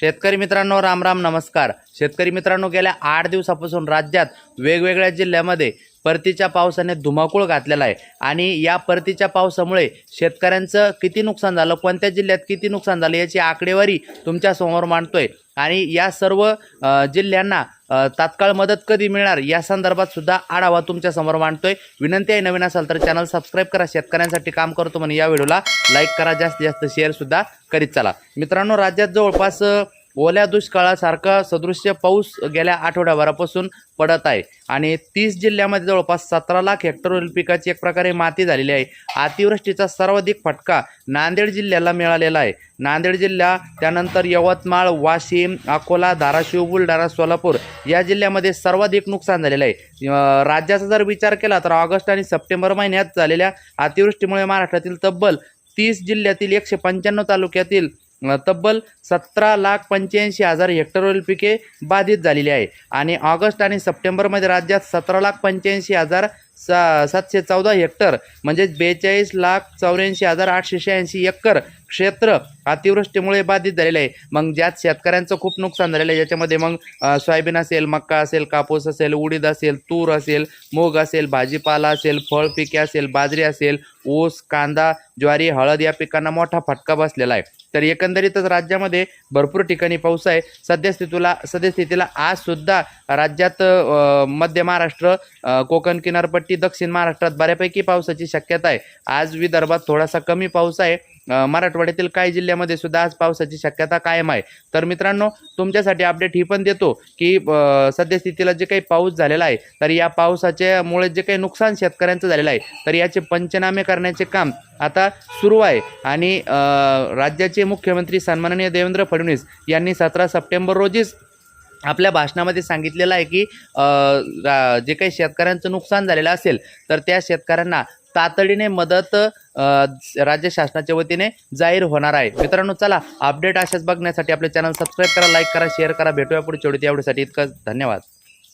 शेतकरी मित्रांनो राम राम नमस्कार. शेतकरी मित्रांनो गेल्या आठ दिवसापासून राज्यात वेगवेगळ्या जिल्ह्यामध्ये परतीच्या पावसाने धुमाकूळ घातलेला आहे. आणि या परतीच्या पावसामुळे शेतकऱ्यांचं किती नुकसान झालं कोणत्या जिल्ह्यात किती नुकसान झालं याची आकडेवारी तुमच्यासमोर मांडतोय. आणि या सर्व जिल्ह्यांना तात्काळ मदत कधी मिळणार या संदर्भात सुद्धा आढावा तुमच्यासमोर मांडतोय. विनंती आहे नवीन असाल तर चॅनल सबस्क्राईब करा. शेतकऱ्यांसाठी काम करतो म्हणून या व्हिडिओला लाईक करा. जास्तीत जास्त शेअर सुद्धा करीत चला. मित्रांनो राज्यात जवळपास ओल्या दुष्काळासारखा सदृश्य पाऊस गेल्या आठवड्याभरापासून पडत आहे. आणि तीस जिल्ह्यामध्ये जवळपास सतरा लाख हेक्टरवरील पिकाची एक प्रकारे माती झालेली आहे. अतिवृष्टीचा सर्वाधिक फटका नांदेड जिल्ह्याला मिळालेला आहे. नांदेड जिल्हा त्यानंतर यवतमाळ वाशिम अकोला धाराशिव बुलढाणा सोलापूर या जिल्ह्यामध्ये सर्वाधिक नुकसान झालेलं आहे. राज्याचा जर विचार केला तर ऑगस्ट आणि सप्टेंबर महिन्यात झालेल्या अतिवृष्टीमुळे महाराष्ट्रातील तब्बल तीस जिल्ह्यातील एकशे पंच्याण्णव तालुक्यातील तब्बल सतरा लाख पंच्याऐंशी हजार हेक्टरवरील पिके बाधित झालेली आहे. आणि ऑगस्ट आणि सप्टेंबरमध्ये राज्यात सतरा लाख पंच्याऐंशी हजार सा सातशे चौदा हेक्टर म्हणजेच बेचाळीस लाख चौऱ्याऐंशी हजार आठशे शहाऐंशी एकर क्षेत्र अतिवृष्टीमुळे बाधित झालेलं आहे. मग ज्यात शेतकऱ्यांचं खूप नुकसान झालेलं आहे. याच्यामध्ये मग सोयाबीन असेल मक्का असेल कापूस असेल उडीद असेल तूर असेल मूग असेल भाजीपाला असेल फळ पिके असेल बाजरी असेल ऊस कांदा ज्वारी हळद या पिकांना मोठा फटका बसलेला आहे. तर एकंदरीतच राज्यामध्ये भरपूर ठिकाणी पाऊस आहे. सद्यस्थितीला सद्यस्थितीला आज सुद्धा राज्यात मध्य महाराष्ट्र कोकण किनारपट्टी दक्षिण महाराष्ट्रात बऱ्यापैकी पावसाची शक्यता आहे. आज विदर्भात थोडासा कमी पाऊस आहे. मराठवाड्यातील काही जिल्ह्यामध्ये सुद्धा आज पावसाची शक्यता कायम आहे. तर मित्रांनो तुमच्यासाठी अपडेट ही पण देतो की सद्यस्थितीला जे काही पाऊस झालेला आहे तर या पावसाच्यामुळे जे काही नुकसान शेतकऱ्यांचं झालेलं आहे तर याचे पंचनामे करण्याचे काम आता सुरू आहे. आणि राज्याचे मुख्यमंत्री सन्माननीय देवेंद्र फडणवीस यांनी सतरा सप्टेंबर रोजीच आपल्या भाषणामध्ये सांगितलेलं आहे की जे काही शेतकऱ्यांचं नुकसान झालेलं असेल तर त्या शेतकऱ्यांना तातडीने मदत राज्य शासनाच्या वतीने जाहीर होणार आहे. मित्रांनो चला अपडेट अशाच बघण्यासाठी आपले चॅनल सबस्क्राईब करा लाईक करा शेअर करा. भेटूया पुढे व्हिडिओत एवढ्यासाठी. इतकं धन्यवाद.